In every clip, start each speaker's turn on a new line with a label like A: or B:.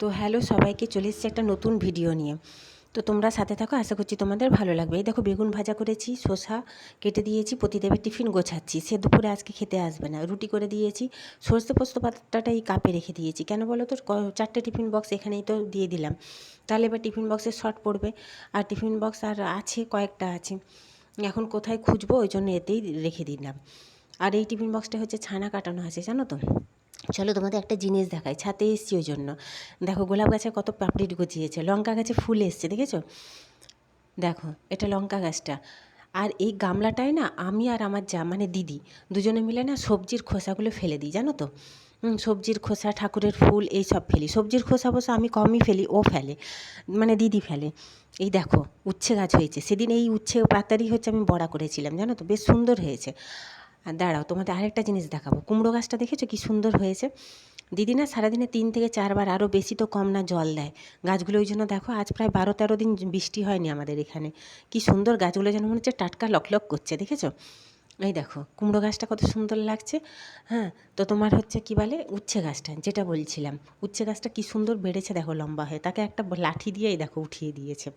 A: তো হ্যালো সবাইকে, চলে এসেছি একটা নতুন ভিডিও নিয়ে। তো তোমরা সাথে থাকো, আশা করছি তোমাদের ভালো লাগবে। এই দেখো বেগুন ভাজা করেছি, শসা কেটে দিয়েছি, প্রতিদেবের টিফিন গোছাচ্ছি। সে দুপুরে আজকে খেতে আসবে না। রুটি করে দিয়েছি, সর্ষে পোস্ত পাতাটা এই কাপে রেখে দিয়েছি। কেন বলো তো চারটে টিফিন বক্স এখানেই তো দিয়ে দিলাম। তাহলে এবার টিফিন বক্সের শর্ট পড়বে। আর টিফিন বক্স আর আছে, কয়েকটা আছে। এখন কোথায় খুঁজবো, ওই জন্য এতেই রেখে দিলাম। আর এই টিফিন বক্সটা হচ্ছে ছানা কাটানো আছে, জানো তো? চলো তোমাদের একটা জিনিস দেখাই ছাতে এসছি ওই জন্য। দেখো গোলাপ গাছে কত পাপড়ি গজিয়েছে, লঙ্কা গাছে ফুল এসছে, দেখেছ? দেখো, এটা লঙ্কা গাছটা। আর এই গামলাটায় না আমি আর আমার যা মানে দিদি দুজনে মিলে না সবজির খোসাগুলো ফেলে দিই, জানো তো? সবজির খোসা, ঠাকুরের ফুল, এই সব ফেলি। সবজির খোসা অবশ্য আমি কমই ফেলি, ও ফেলে মানে দিদি ফেলে। এই দেখো, উচ্ছে গাছ হয়েছে। সেদিন এই উচ্ছে পাতারই হচ্ছে আমি বড়া করেছিলাম, জানো তো? বেশ সুন্দর হয়েছে। আর দাঁড়াও, তোমাদের আরেকটা জিনিস দেখাবো। কুমড়ো গাছটা দেখেছ কি সুন্দর হয়েছে? দিদি না সারাদিনে তিন থেকে চারবার আরও বেশি তো কম না জল দেয়। গাছগুলো ওই জন্য দেখো, আজ প্রায় বারো তেরো দিন বৃষ্টি হয়নি আমাদের এখানে। কি সুন্দর গাছগুলো যেন মনে হচ্ছে টাটকা লকলক করছে, দেখেছ? এই দেখো, কুমড়ো গাছটা কত সুন্দর লাগছে। হ্যাঁ তো তোমার হচ্ছে কি বলে, উচ্ছে গাছটা, যেটা বলছিলাম। উচ্ছে গাছটা কি সুন্দর বেড়েছে, দেখো লম্বা হয়ে। তাকে একটা লাঠি দিয়েই দেখো উঠিয়ে দিয়েছে।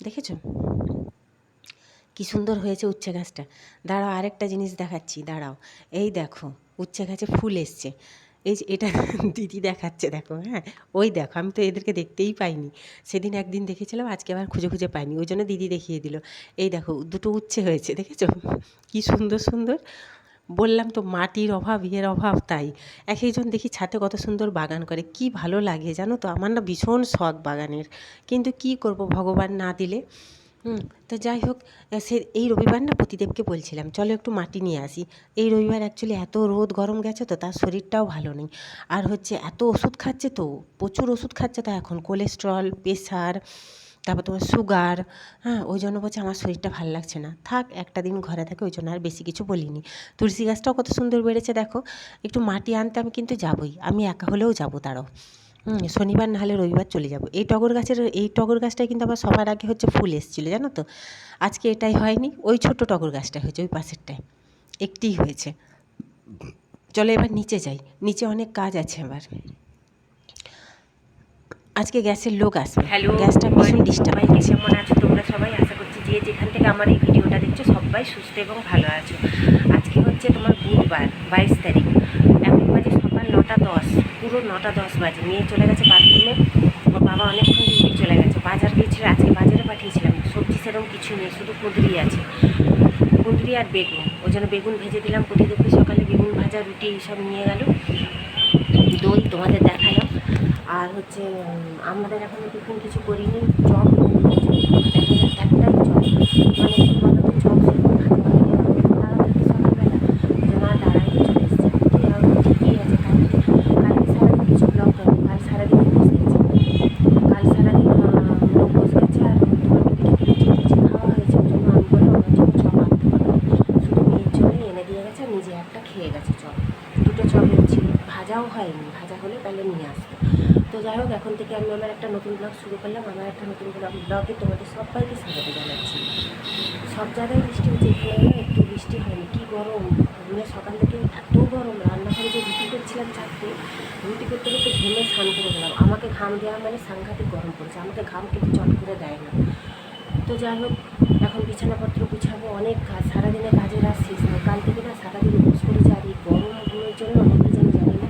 A: দেখেছ? কি সুন্দর হয়েছে উচ্ছে গাছটা। দাঁড়াও, আরেকটা জিনিস দেখাচ্ছি, দাঁড়াও। এই দেখো, উচ্ছে গাছে ফুল এসছে। এই যে, এটা দিদি দেখাচ্ছে, দেখো হ্যাঁ? ওই দেখো, আমি তো এদেরকে দেখতেই পাইনি। সেদিন একদিন দেখেছিলাম, আজকে আবার খুঁজে খুঁজে পাইনি, ওই জন্য দিদি দেখিয়ে দিল। এই দেখো, দুটো উচ্ছে হয়েছে, দেখেছ? কি সুন্দর সুন্দর। বললাম তো, মাটির অভাব, ইয়ের অভাব, তাই। এক একজন দেখি ছাতে কত সুন্দর বাগান করে, কি ভালো লাগে, জানো তো? আমার না ভীষণ শখ বাগানের। কিন্তু কি করব, ভগবান না দিলে? হুম, তো যাই হোক সে এই রবিবার না প্রতিদেবকে বলছিলাম, চলো একটু মাটি নিয়ে আসি। এই রবিবার অ্যাকচুয়ালি এত রোদ গরম গেছে তো, তার শরীরটাও ভালো নেই। আর হচ্ছে এত ওষুধ খাচ্ছে তো, প্রচুর ওষুধ খাচ্ছে তো এখন কোলেস্ট্রল প্রেশার তারপর তোমার সুগার হ্যাঁ ওই জন্য বলছে আমার শরীরটা ভালো লাগছে না। থাক, একটা দিন ঘরে থাকে, ওই জন্য আর বেশি কিছু বলিনি। তুলসী গাছটাও কত সুন্দর বেড়েছে দেখো, একটু মাটি আনতে আমি কিন্তু যাবই, আমি একা হলেও যাব তারাও। শনিবার না হলে রবিবার চলে যাব। এই টগর গাছের এই টগর গাছটায় কিন্তু আবার সবার আগে হচ্ছে ফুল এসেছিল জানো তো? আজকে এটাই হয়নি ওই ছোট টগর গাছটা হয়েছে ওই পাশেরটায় একটিই হয়েছে। চলো এবার নিচে যাই নিচে অনেক কাজ আছে আমার। আজকে গ্যাসের লোক আসবে।
B: হ্যালো
A: গ্যাসটা ভীষণ ডিস্টার্ব
B: কেমন আছো? তোমরা সবাই আশা করছি যে যেখান থেকে আমার এই ভিডিওটা দেখছ সবাই সুস্থ এবং ভালো আছো। আজকে হচ্ছে তোমার বুধবার বাইশ তারিখ এখন বাজে সকাল নটা দশ পুরো নটা দশ বাজে। মেয়ে চলে গেছে বাথরুমে আমার বাবা অনেকক্ষণ ডিউটি চলে গেছে। বাজার গিয়েছিল, আজকে বাজারে পাঠিয়েছিলাম। সবজি সেরকম কিছু নেই, শুধু কুঁদরি আছে। কুঁদরি আর বেগুন। ওই জন্য বেগুন ভেজে দিলাম প্রতিদিন সকালে বেগুন ভাজা, রুটি এইসব নিয়ে গেল। দই তোমাদের দেখালাম। আর হচ্ছে আমাদের এখন টিফিন কিছু করিনি, চপ। দেখা যায় একটাই চপ। মানে কি বলতো চপ সেরকম ভাজা হয়নি তারা থাকে সকালবেলা ওই জন্য আর দাঁড়াইতে চলে এসছে তো আর ঠিকই আছে কালকে কালকে সারাদিন কিছু ব্লগ করেনি কাল সারাদিন বসে গেছে কাল সারাদিন আহ, লোক বসে গেছে আর তোমার পিঠে লুচি টুচি খাওয়া হয়েছে ওই জন্য আমি বললাম আমার জন্য চপ আনতে পারব শুধু মেয়ের জন্য এনে দিয়ে গেছে নিজে একটা খেয়ে গেছে চপ দুটো চপ ছিল ভাজাও হয়নি, ভাজা হলে তাহলে নিয়ে আসতো তো যাই হোক, এখন থেকে আমি আমার একটা নতুন ব্লগ শুরু করলাম। আমার একটা নতুন ব্লগ ব্লগে তোমাদের সবাইকে স্বাগত জানাচ্ছি। সব জায়গায় বৃষ্টি হচ্ছে, এখানে একটু বৃষ্টি হয়নি। কী গরম! মানে সকাল থেকে এত গরম, রান্নাঘরে যে রুটি করছিলাম চারটে, রুটি করতে করতে ঘেমে স্নান করে গেলাম। আমাকে ঘাম দেওয়া মানে সাংঘাতিক গরম পড়েছে। আমাকে ঘাম কেটে চট করে দেয় না। তো যাই হোক, এখন বিছানাপত্র গুছাবো, অনেক কাজ সারাদিনে কাজের আর শেষ নেই। কাল থেকে না সারাদিন উপোস করেছে, আর এই গরমের জন্য নাকি জানি জানি না।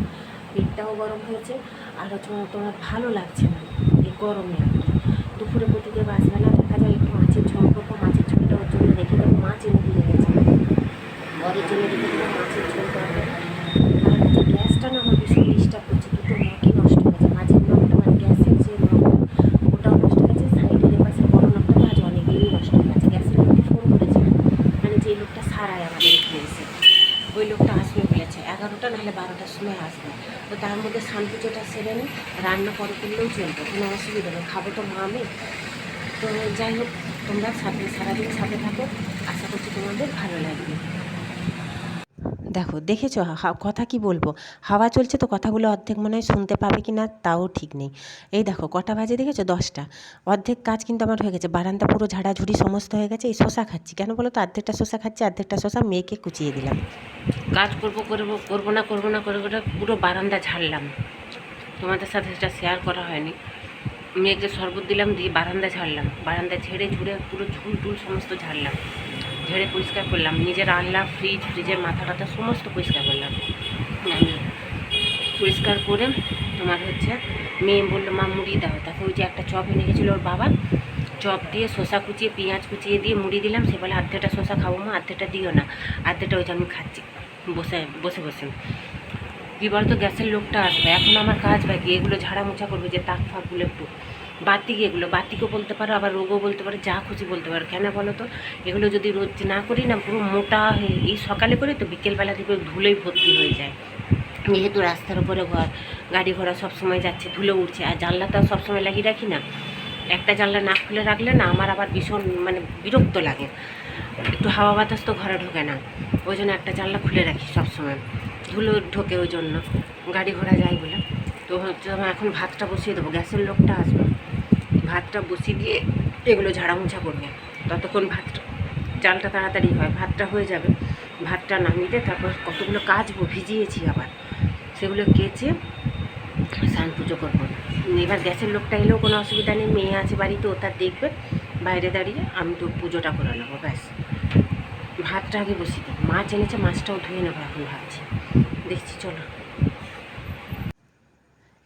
B: পেটটাও গরম হয়েছে, আর হচ্ছে তোমার ভালো লাগছে না এই গরমে আর কি। দুপুরে প্রতিদেব আসবে না দেখা যায় একটু মাছের ঝোল করব, মাছের ঝোলটা ওর জন্য রেখে দেবো, মাছ এনে দিয়ে গেছে বরের জন্য রেখে দেবো মাছের ঝোল করবে আর হচ্ছে গ্যাসটা না আমার ভীষণ ডিস্টার্ব করছে দুটো নখই নষ্ট হয়েছে মাঝের নখটা মানে গ্যাসের যে নখটা ওটাও নষ্ট হয়েছে সাইডের পাশে বড় নখটা না আজ অনেকদিনই নষ্ট হয়ে গেছে গ্যাসের লোককে ফোন করেছিলাম মানে যে লোকটা সারায় আমাদের এখানে এসে ওই লোকটা আসবে বলেছে এগারোটা নাহলে বারোটার সময় আসবে তো তার মধ্যে স্নান পুজোটা সেরে নিই রান্না পরে করলেও চলবে কোনো অসুবিধা নেই খাব তো মা আমি। তো যাই হোক তোমরা সাথে সারাদিন সাথে থাকো আশা করছি তোমাদের ভালো লাগবে।
A: দেখো দেখেছ কথা কি বলব? হাওয়া চলছে তো কথাগুলো অর্ধেক মনে হয় শুনতে পাবে কি না তাও ঠিক নেই। এই দেখো কটা বাজে দেখেছ? দশটা। অর্ধেক কাজ কিন্তু আমার হয়ে গেছে বারান্দা পুরো ঝাড়াঝুড়ি সমস্ত হয়ে গেছে এই শশা খাচ্ছি। কেন বলো তো? অর্ধেকটা শশা খাচ্ছি অর্ধেকটা শশা মেয়েকে কুচিয়ে দিলাম।
B: কাজ করব করব করব না করব না করে করে পুরো বারান্দা ঝাড়লাম। তোমাদের সাথে সেটা শেয়ার করা হয়নি। মেয়েকে শরবত দিলাম, দিয়ে বারান্দা ঝাড়লাম। বারান্দা ঝেড়ে ঝুড়ে পুরো ঝুল টুল সমস্ত ঝাড়লাম। ঝেড়ে পরিষ্কার করলাম। নিজের আনলা ফ্রিজ ফ্রিজের মাথা টাথা সমস্ত পরিষ্কার করলাম। আমি পরিষ্কার করে তোমার হচ্ছে মেয়ে বলল, মা, মুড়ি দাও। তাকে ওই যে একটা চপ এনে গেছিল ওর বাবা চপ দিয়ে শসা কুচিয়ে, পেঁয়াজ কুচিয়ে দিয়ে মুড়ি দিলাম। সে বলে আধেটা শসা খাব মা আধেটা দিও না। আধেটা ওই যে আমি খাচ্ছি, বসে বসে বসে। কী বলতো, গ্যাসের লোকটা আসবে। এখন আমার কাজ বাকি, এগুলো ঝাড়া মোছা করবে যে তাক ফাঁকগুলো একটু। বাতিক এগুলো বাতিকও বলতে পারো, আবার রোগও বলতে পারো, যা খুশি বলতে পারো। কেন বলো তো? এগুলো যদি রোজ না করি না, পুরো মোটা হয়ে, এই সকালে করে তো বিকেলবেলা থেকে ধুলোই ভর্তি হয়ে যায়। যেহেতু রাস্তার উপরে ঘর, গাড়ি ঘোড়া সবসময় যাচ্ছে, ধুলো উঠছে আর জানলা তো সবসময় লাগিয়ে রাখি না। একটা জানলা না খুলে রাখলে না, আমার আবার ভীষণ মানে বিরক্ত লাগে। একটু হাওয়া বাতাস তো ঘরে ঢোকে না। ওই জন্য একটা জানলা খুলে রাখি সবসময় ধুলো ঢোকে ওই জন্য। গাড়ি ঘোড়া যায় বলে। তো হচ্ছে আমি এখন ভাতটা বসিয়ে দেবো। গ্যাসের লোকটা আসবে। ভাতটা বসিয়ে দিয়ে এগুলো ঝাড়ামোছা করবে। ততক্ষণ ভাতটা চালটা তাড়াতাড়ি হয়। ভাতটা হয়ে যাবে। ভাতটা নামিয়ে দিয়ে তারপর কতগুলো কাচবো ভিজিয়েছি আবার। সেগুলো কেচে স্নান পুজো করব। এবার গ্যাসের লোকটা এলেও কোনো অসুবিধা নেই। মেয়ে আছে বাড়িতে, ও তার দেখবে। বাইরে দাঁড়িয়ে আমি তো পুজোটা করে নেব, ব্যাস। ভাতটা আগে বসিয়ে দিই। মাছ এনেছে মাছটাও ধুয়ে নেব এখন ভাবছি। দেখছি চলো।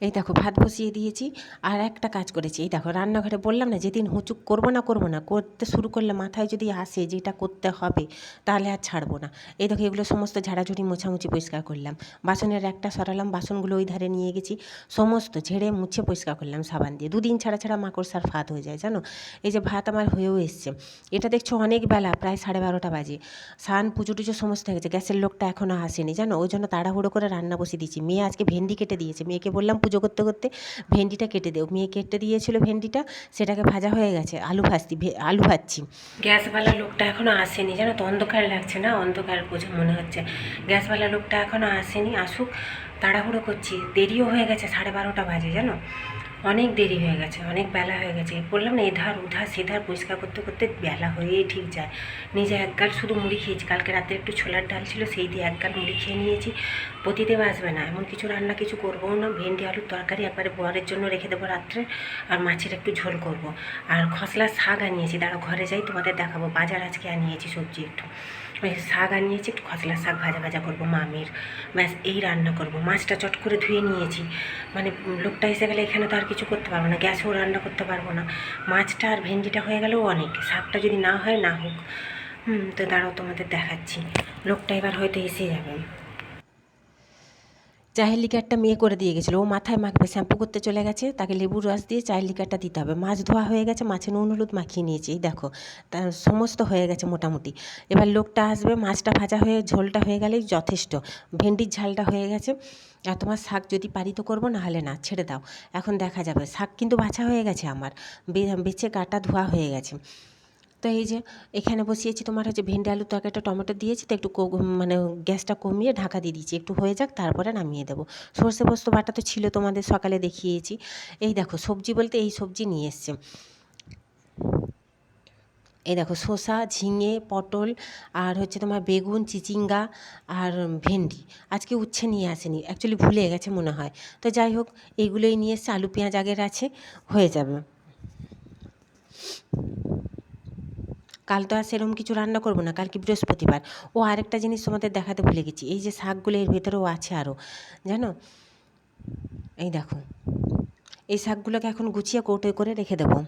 A: এই দেখো, ভাত বসিয়ে দিয়েছি আর একটা কাজ করেছি। এই দেখো, রান্নাঘরে বললাম না, যেদিন হুঁচুক করব না করব না, করতে শুরু করলে মাথায় যদি আসে যে এটা করতে হবে, তাহলে আর ছাড়বো না। এই দেখো, এগুলো সমস্ত ঝাড়াঝুড়ি, মোছামুছি পরিষ্কার করলাম। বাসনের একটা সরালাম, বাসনগুলো ওই ধারে নিয়ে গেছি। সমস্ত ঝেড়ে মুছে পরিষ্কার করলাম সাবান দিয়ে। দুদিন ছাড়া ছাড়া মাকড়সার ফাঁদ হয়ে যায়, জানো? এই যে ভাত আমার হয়েও এসছে। এটা দেখছ অনেক বেলা, প্রায় সাড়ে বারোটা বাজে। সান পুজো টুজো সমস্ত হয়ে গেছে। গ্যাসের লোকটা এখনও আসেনি, জানো? ওই জন্য তাড়াহুড়ো করে রান্না বসিয়ে দিয়েছি। মেয়ে আজকে ভেন্ডি কেটে দিয়েছে। মেয়েকে বললাম, পুজো করতে করতে ভেন্ডিটা কেটে দেও। মেয়ে কেটে দিয়েছিল ভেন্ডিটা, সেটাকে ভাজা হয়ে গেছে। আলু ভাজছি ভে- আলু ভাজছি।
B: গ্যাসওয়ালা লোকটা এখনও আসেনি। জানো তো, অন্ধকার লাগছে না? অন্ধকার বোঝা মনে হচ্ছে। গ্যাসওয়ালা লোকটা এখনও আসেনি, আসুক। তাড়াহুড়ো করছি। দেরিও হয়ে গেছে, সাড়ে বারোটা বাজে, জানো? অনেক দেরি হয়ে গেছে, অনেক বেলা হয়ে গেছে। বললাম না, এধার উধার, সেধার পরিষ্কার করতে করতে বেলা হয়েই ঠিক যায়। নিজে এক গাল শুধু মুড়ি খেয়েছি। কালকে রাতে একটু ছোলার ডাল ছিল, সেই দিয়ে এক গাল মুড়ি খেয়ে নিয়েছি। প্রতিদেব আসবে না, এমন কিছু রান্না কিছু করব না। ভেন্ডি, আলুর তরকারি একবারে বরের জন্য রেখে দেবো রাত্রে, আর মাছের একটু ঝোল করব। আর খসলার শাক আনিয়েছি দাঁড়া ঘরে যাই, তোমাদের দেখাবো। বাজার আজকে আনিয়েছি সবজি একটু। শাক আনিয়েছি একটু খসলার শাক ভাজা ভাজা করব মামির ব্যাস এই রান্না করব মাছটা চট করে ধুয়ে নিয়েছি মানে লোকটা এসে গেলে এখানে তো আর কিছু করতে পারব না গ্যাসেও রান্না করতে পারব না মাছটা আর ভেন্ডিটা হয়ে গেলেও অনেক শাকটা যদি না হয় না হোক। হুম, তো দাঁড়াও তোমাদের দেখাচ্ছি। লোকটা এবার হয়তো এসে যাবে।
A: চায়ের লিকারটা মেয়ে করে দিয়ে গেছিল। ও মাথায় মাখবে, শ্যাম্পু করতে চলে গেছে, তাকে লেবুর রস দিয়ে চায়ের লিকারটা দিতে হবে। মাছ ধোয়া হয়ে গেছে, মাছে নুন, হলুদ মাখিয়ে নিয়েছি, এই দেখো। তার সমস্ত হয়ে গেছে মোটামুটি। এবার লোকটা আসবে, মাছটা ভাজা হয়ে, ঝোলটা হয়ে গেলেই যথেষ্ট। ভেন্ডির ঝালটা হয়ে গেছে। আর তোমার শাক যদি পারি তো করব, নাহলে না, ছেড়ে দাও। এখন দেখা যাবে, শাক কিন্তু বাছা হয়ে গেছে আমার। বেছে গাটা ধোয়া হয়ে গেছে। তো এই যে এখানে বসিয়েছি, তোমার হচ্ছে ভেন্ডি, আলুর তরকারিটা, টমেটো দিয়েছি, তো একটু মানে গ্যাসটা কমিয়ে ঢাকা দিয়ে দিয়েছি। একটু হয়ে যাক, তারপরে নামিয়ে দেবো। সর্ষে পোস্ত বাটা তো ছিল তোমাদের সকালে দেখিয়েছি। এই দেখো, সবজি বলতে এই সবজি নিয়ে এসছে। এই দেখো, শসা, ঝিঙে, পটল, আর হচ্ছে তোমার বেগুন, চিচিঙ্গা, আর ভেন্ডি। আজকে উচ্ছে নিয়ে আসেনি অ্যাকচুয়ালি ভুলে গেছে মনে হয়। তো যাই হোক, এইগুলোই নিয়ে এসছে, আলু, পেঁয়াজ আগের আছে, হয়ে যাবে। কাল তো আর সেরকম কিছু রান্না করব না, কালকে বৃহস্পতিবার। ও আরেকটা জিনিস তোমাদের দেখাতে ভুলে গেছি, এই যে শাকগুলো এর ভেতরেও আছে আরও জানো? এই দেখো, এই শাকগুলোকে এখন গুছিয়ে কৌটোয় করে রেখে দেবো।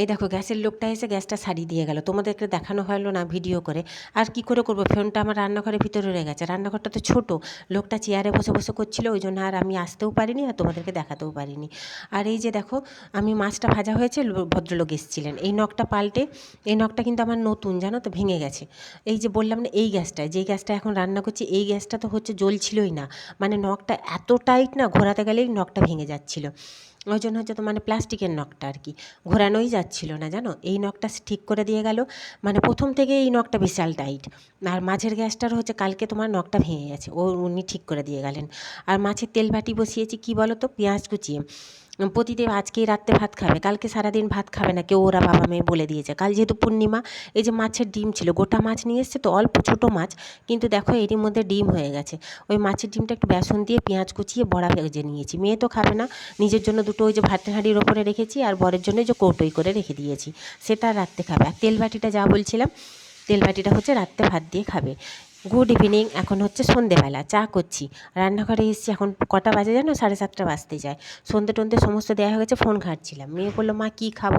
A: এই দেখো, গ্যাসের লোকটা এসে গ্যাসটা সারিয়ে দিয়ে গেল। তোমাদেরকে দেখানো হলো না ভিডিও করে। আর কি করে করব? ফোনটা আমার রান্নাঘরের ভিতরে রয়ে গেছে। রান্নাঘরটা তো ছোটো। লোকটা চেয়ারে বসে বসে করছিল, ওই জন্য আর আমি আসতেও পারিনি আর তোমাদেরকে দেখাতেও পারিনি। আর এই যে দেখো, আমি মাছটা ভাজা হয়েছে ভদ্রলোক এসেছিলেন। এই নখটা পাল্টে, এই নখটা কিন্তু আমার নতুন, জানো তো, ভেঙে গেছে। এই যে বললাম না, এই গ্যাসটা যেই গ্যাসটা এখন রান্না করছি, এই গ্যাসটা তো হচ্ছে জ্বলছিলই না। মানে নখটা এত টাইট না, ঘোরাতে গেলেই নখটা ভেঙে যাচ্ছিল। ওই জন্য হচ্ছে তো মানে প্লাস্টিকের নখটা আর কি। ঘোরানোই যাচ্ছিল না, জানো? এই নখটা ঠিক করে দিয়ে গেল। মানে প্রথম থেকে এই নখটা বিশাল টাইট। আর মাছের গ্যাসটার হচ্ছে কালকে তোমার নখটা ভেঙে গেছে। ও উনি ঠিক করে দিয়ে গেলেন। আর মাছের তেল বাটি বসিয়েছি, কি বলো তো পেঁয়াজ কুচিয়ে। প্রতিদেব আজকেই রাত্রে ভাত খাবে, কালকে সারাদিন ভাত খাবে না কেউ ওরা বাবা মেয়ে বলে দিয়েছে। কাল যেহেতু পূর্ণিমা, এই যে মাছের ডিম ছিল, গোটা মাছ নিয়ে এসছে তো অল্প ছোটো মাছ, কিন্তু দেখো এরই মধ্যে ডিম হয়ে গেছে। ওই মাছের ডিমটা একটু বেসন দিয়ে পেঁয়াজ কুচিয়ে বড়া ভেজে নিয়েছি। মেয়ে তো খাবে না, নিজের জন্য দুটো ওই যে ভাতের হাঁড়ির ওপরে রেখেছি আর বরের জন্য যে কৌটোই করে রেখে দিয়েছি। সেটা রাত্রে খাবে। আর তেল বাটিটা যা বলছিলাম তেল বাটিটা হচ্ছে রাত্রে ভাত দিয়ে খাবে। গুড ইভিনিং এখন হচ্ছে সন্ধেবেলা, চা করছি। রান্নাঘরে এসেছি, এখন কটা বাজে জানো? সাড়ে সাতটা বাজতে যায়। সন্ধে টন্ধে সমস্ত দেওয়া হয়ে গেছে ফোন ঘাটছিলাম। মেয়ে বলল, মা, কী খাব?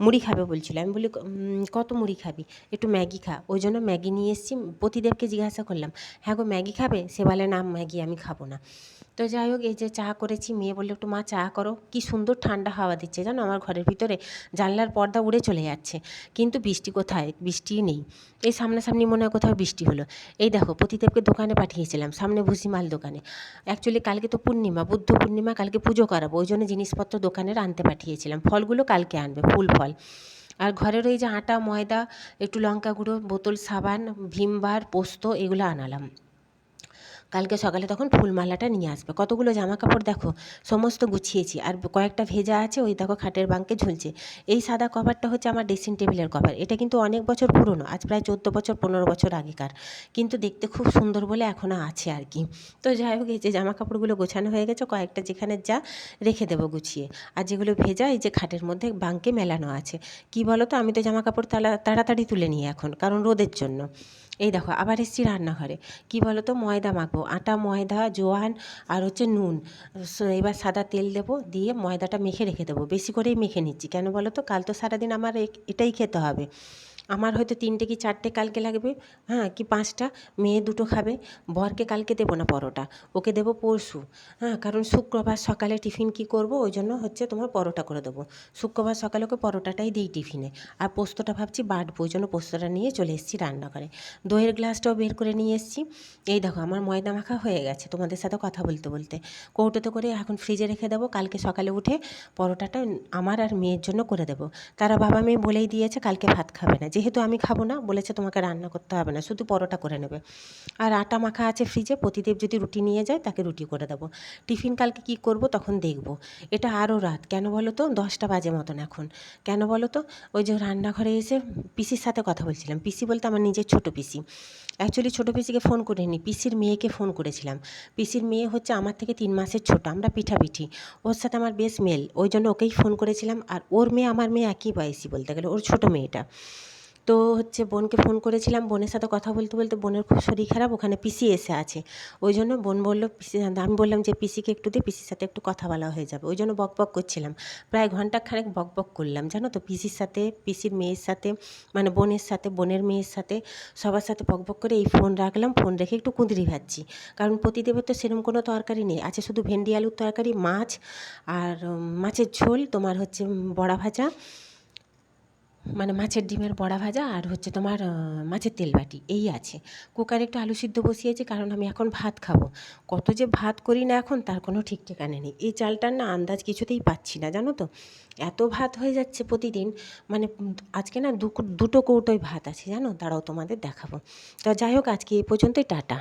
A: মুড়ি খাবে, বলছিল। আমি বলি কত মুড়ি খাবি? একটু ম্যাগি খা। ওই জন্য ম্যাগি নিয়ে এসেছি। প্রতিদেবকে জিজ্ঞাসা করলাম হ্যাঁ গো, ম্যাগি খাবে? সে বলে, না, ম্যাগি আমি খাব না। তো যাই হোক, এই যে চা করেছি, মেয়ে বলল, একটু মা চা করো। কি সুন্দর ঠান্ডা হাওয়া দিচ্ছে জানো? আমার ঘরের ভিতরে জানলার পর্দা উড়ে চলে যাচ্ছে। কিন্তু বৃষ্টি কোথায়? বৃষ্টিই নেই। এই সামনাসামনি মনে হয় কোথাও বৃষ্টি হলো। এই দেখো, প্রতিদেবকে দোকানে পাঠিয়েছিলাম, সামনে ভুসিমাল দোকানে। অ্যাকচুয়ালি কালকে তো পূর্ণিমা, বুদ্ধ পূর্ণিমা কালকে পুজো করাবো, ওই জন্য জিনিসপত্র দোকানের আনতে পাঠিয়েছিলাম। ফলগুলো কালকে আনবে, ফুল ফল। আর ঘরের ওই যে আটা, ময়দা, একটু লঙ্কা গুঁড়ো, বোতল, সাবান, ভিমবার, পোস্ত, এগুলো আনালাম। কালকে সকালে তখন ফুলমালাটা নিয়ে আসবে। কতগুলো জামা কাপড় দেখো, সমস্ত গুছিয়েছি। আর কয়েকটা ভেজা আছে, ওই দেখো খাটের বাঙ্কে ঝুলছে। এই সাদা কভারটা হচ্ছে আমার ড্রেসিং টেবিলের কভার। এটা কিন্তু অনেক বছর পুরনো, আজ প্রায় চোদ্দ বছর, পনেরো বছর আগেকার। কিন্তু দেখতে খুব সুন্দর বলে এখনও আছে আর কি। তো যাই হোক, এই যে জামা কাপড়গুলো গোছানো হয়ে গেছে, কয়েকটা যেখানে যা রেখে দেবো গুছিয়ে। আর যেগুলো ভেজা, এই যে খাটের মধ্যে বাঙ্কে মেলানো আছে। কি বলো তো আমি তো জামা কাপড় তালা, তাড়াতাড়ি তুলে নিই এখন, কারণ রোদের জন্য। এই দেখো, আবার এসেছি রান্নাঘরে। কি বলো তো ময়দা মাখবো। আটা, ময়দা, জোয়ান আর হচ্ছে নুন। এবার সাদা তেল দেব, দিয়ে ময়দাটা মেখে রেখে দেবো। বেশি করেই মেখে নিচ্ছি। কেন বলো তো? কাল তো সারাদিন আমার এটাই খেতে হবে। আমার হয়তো তিনটে কি চারটে কালকে লাগবে? হ্যাঁ কি পাঁচটা? মেয়ে দুটো খাবে। বরকে কালকে দেবো না পরোটা। ওকে দেবো পরশু। হ্যাঁ কারণ শুক্রবার সকালে টিফিন কি করব? ওই জন্য হচ্ছে তোমার পরোটা করে দেবো। শুক্রবার সকালে ওকে পরোটাটাই দিই টিফিনে। আর পোস্তটা ভাবছি বাটবো, ওই জন্য পোস্তটা নিয়ে চলে এসেছি রান্নাঘরে। দইয়ের গ্লাসটাও বের করে নিয়ে এসেছি। এই দেখো, আমার ময়দা মাখা হয়ে গেছে। তোমাদের সাথে কথা বলতে বলতে। কৌটোতে করে এখন ফ্রিজে রেখে দেবো। কালকে সকালে উঠে পরোটাটা আমার আর মেয়ের জন্য করে দেবো। তারা বাবা মেয়ে বলেই দিয়েছে, কালকে ভাত খাবে না। যেহেতু আমি খাব না, বলেছে তোমাকে রান্না করতে হবে না, শুধু পরোটা করে নেবে। আর আটা মাখা আছে ফ্রিজে প্রতিদেব যদি রুটি নিয়ে যায়, তাকে রুটি করে দেবো। টিফিন কালকে কি করব, তখন দেখব। এটা আরও রাত, কেন বলো তো? দশটা বাজে মতন এখন। কেন বলো তো? ওই যে রান্নাঘরে এসে পিসির সাথে কথা বলছিলাম। পিসি বলতে আমার নিজের ছোট পিসি। অ্যাকচুয়ালি ছোটো পিসিকে ফোন করিনি, পিসির মেয়েকে ফোন করেছিলাম। পিসির মেয়ে হচ্ছে আমার থেকে তিন মাসের ছোট, আমরা পিঠাপিঠি। ওর সাথে আমার বেশ মেল, ওই জন্য ওকেই ফোন করেছিলাম। আর ওর মেয়ে, আমার মেয়ে একই বয়সী বলতে গেলে, ওর ছোটো মেয়েটা। তো হচ্ছে বোনকে ফোন করেছিলাম, বোনের সাথে কথা বলতে বলতে বোনের খুব শরীর খারাপ, ওখানে পিসি এসে আছে। ওই জন্য বোন বলল, পিসি, আমি বললাম যে পিসিকে একটু দিয়ে পিসির সাথে একটু কথা বলা হয়ে যাবে। ওই জন্য বক বক করছিলাম। প্রায় ঘণ্টা খানেক বক বক করলাম, জানো তো? পিসির সাথে, পিসির মেয়ের সাথে মানে বোনের সাথে, বোনের মেয়ের সাথে সবার সাথে বক বক করে এই ফোন রাখলাম, ফোন রেখে একটু কুঁদরি ভাজছি। কারণ প্রতিদেবের তো সেরকম কোনো তরকারি নেই, আছে শুধু ভেন্ডি আলুর তরকারি, মাছ আর মাছের ঝোল, তোমার হচ্ছে বড়া ভাজা মানে মাছের ডিমের বড়া ভাজা আর হচ্ছে তোমার মাছের তেল বাটি এই আছে। কুকারে একটু আলু সিদ্ধ বসিয়েছি, কারণ আমি এখন ভাত খাব। কত যে ভাত করি না এখন, তার কোনো ঠিক ঠিকানা নেই। এই চালটার না আন্দাজ কিছুতেই পাচ্ছি না, জানো তো? এত ভাত হয়ে যাচ্ছে প্রতিদিন মানে আজকে না দুটো কৌটোয় ভাত আছে, জানো? দাঁড়াও তোমাদের দেখাবো। তো যাই হোক, আজকে এই পর্যন্তই, টাটা।